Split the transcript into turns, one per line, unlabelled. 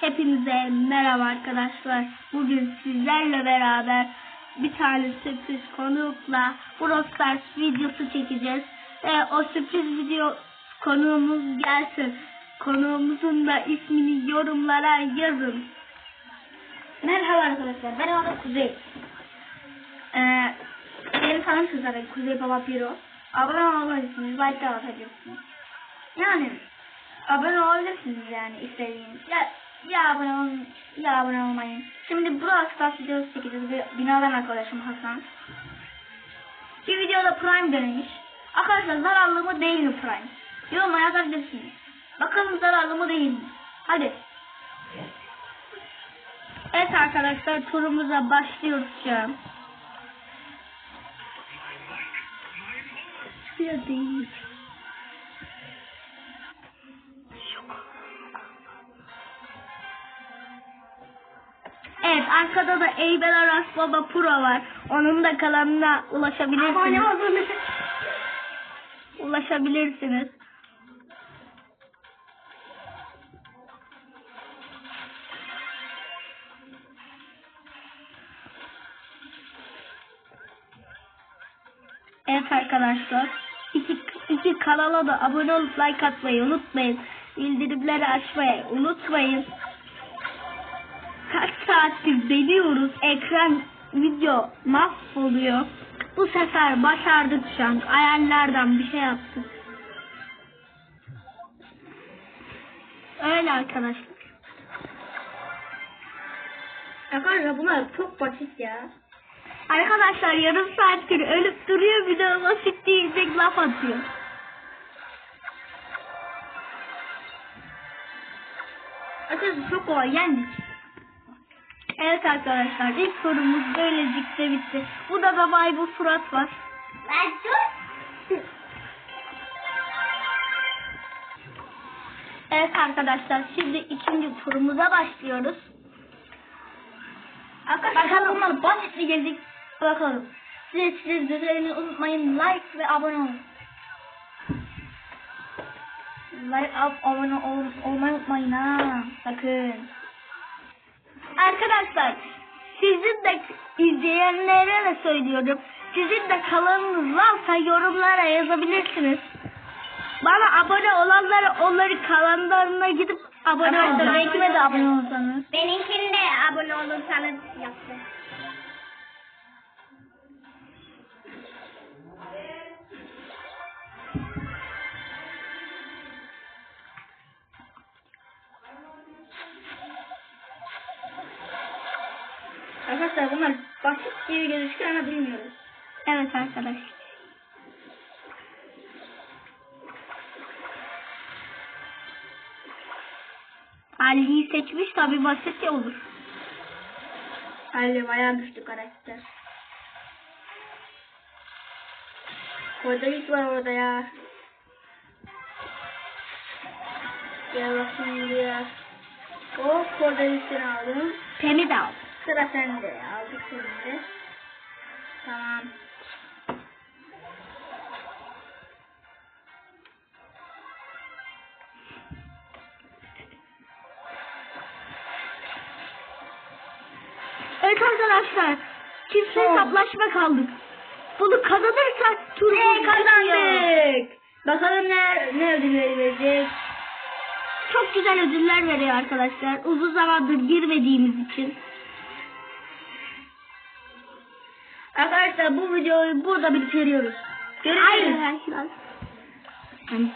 Hepinize merhaba arkadaşlar. Bugün sizlerle beraber bir tane sürpriz konukla Brawl Stars videosu çekeceğiz. Ve o sürpriz video konuğumuz gelsin. Konuğumuzun da ismini yorumlara yazın.
Merhaba arkadaşlar. Ben adım Kuzey. Ee, beni tanırsınız zaten Kuzey Baba Piro. Abone olabilirsiniz. Like de atabilirsiniz. Yani abone olabilirsiniz yani istediğiniz. Ya, ya abone olun ya abone olmayın. Şimdi Brawl Stars videosu çekeceğiz. Bir binadan arkadaşım Hasan. Bir videoda Prime denemiş. Arkadaşlar zararlı mı değil mi Prime? Yoruma yazabilirsiniz. Bakalım zararlı mı değil mi? Hadi.
Evet arkadaşlar turumuza başlıyoruz şu an. Şuraya değil. Arkada da Eybel Aras Baba Pro var. Onun da kanalına ulaşabilirsiniz.
Abone olun.
Ulaşabilirsiniz. Evet arkadaşlar. İki, iki kanala da abone olup like atmayı unutmayın. Bildirimleri açmayı unutmayın. Kaç saattir deniyoruz. Ekran video mahvoluyor. Bu sefer başardık şu an. Ayarlardan bir şey yaptık. Öyle arkadaşlar.
Arkadaşlar bunlar çok basit ya.
Arkadaşlar yarım saattir ölüp duruyor bir de basit diyecek laf atıyor.
Arkadaşlar çok kolay yendik.
Evet arkadaşlar ilk sorumuz böylelikle bitti. Bu da da vay bu Fırat var.
Ben dur.
Evet arkadaşlar şimdi ikinci turumuza başlıyoruz.
Arkadaşlar bunlar basit bir. Bakalım. Size size gözlerini unutmayın. Like ve abone olun. Like up, abone ol, olmayı unutmayın ha. Sakın.
Arkadaşlar sizin de izleyenlere de söylüyorum. Sizin de kanalınız varsa yorumlara yazabilirsiniz. Bana abone olanlara onları kanallarına gidip abone olun.
benimkine de abone olsanız.
Benimkinde abone olursanız yaptım.
Arkadaşlar bunlar basit gibi gözüküyor ama bilmiyoruz.
Evet arkadaşlar. Ali'yi seçmiş tabi basit ya olur.
Halil bayağı güçlü karakter. Kodelik var orada ya. Gel bakayım biraz. Hop kodelikini aldım.
Pemi de al.
Sıra sende. Aldık seni. Tamam.
Evet arkadaşlar. Çift hesaplaşma kaldık. Bunu kazanırsak tur
Ne kazandık? Bakalım ne, ne ödülleri verecek.
Çok güzel ödüller veriyor arkadaşlar. Uzun zamandır girmediğimiz için.
Arkadaşlar bu videoyu burada bitiriyoruz. Görüşürüz.
Hayır. Hayır.